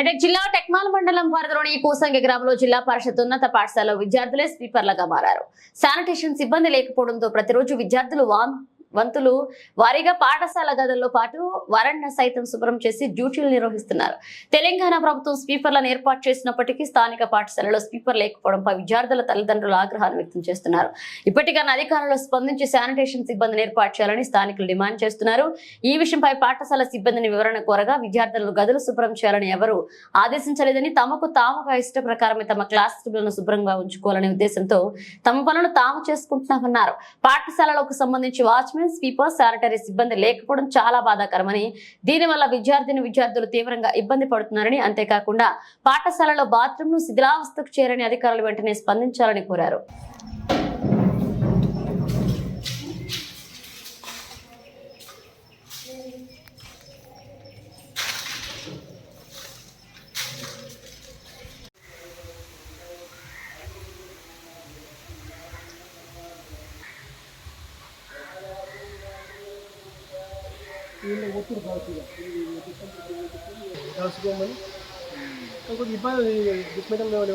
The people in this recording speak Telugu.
మెదక్ జిల్లా టెక్మాల్ మండలం పరిధిలోని కోసంగి గ్రామంలో జిల్లా పరిషత్ ఉన్నత పాఠశాల విద్యార్థులే స్వీపర్లుగా మారారు. శానిటేషన్ సిబ్బంది లేకపోవడంతో ప్రతిరోజు విద్యార్థులు వంతులు వారీగా పాఠశాల గదుల్లో పాటు వరణ సైతం శుభ్రం చేసి డ్యూటీలు నిర్వహిస్తున్నారు. తెలంగాణ ప్రభుత్వం స్పీకర్లను ఏర్పాటు చేసినప్పటికీ స్థానిక పాఠశాలలో స్పీకర్ లేకపోవడంపై విద్యార్థుల తల్లిదండ్రులు ఆగ్రహాన్ని వ్యక్తం చేస్తున్నారు. ఇప్పటికైనా అధికారులు స్పందించి శానిటేషన్ సిబ్బందిని ఏర్పాటు చేయాలని స్థానికులు డిమాండ్ చేస్తున్నారు. ఈ విషయంపై పాఠశాల సిబ్బందిని వివరణ కోరగా విద్యార్థులను గదులు శుభ్రం చేయాలని ఎవరు ఆదేశించలేదని తమకు తాముగా ఇష్ట ప్రకారమే తమ క్లాస్ రూమ్లను శుభ్రంగా ఉంచుకోవాలనే ఉద్దేశంతో తమ పనులు తాము చేసుకుంటున్నామన్నారు. పాఠశాలలకు సంబంధించి వాచ్మెన్ స్వీపర్ శానిటరీ సిబ్బంది లేకపోవడం చాలా బాధాకరమని దీనివల్ల విద్యార్థిని విద్యార్థులు తీవ్రంగా ఇబ్బంది పడుతున్నారని అంతేకాకుండా పాఠశాలలో బాత్రూంను శిథిలావస్థకు చేరని అధికారులు వెంటనే స్పందించాలని కోరారు. కలుసుకోమని కొంచెం ఇబ్బంది డిస్మెటల్ లెవెల్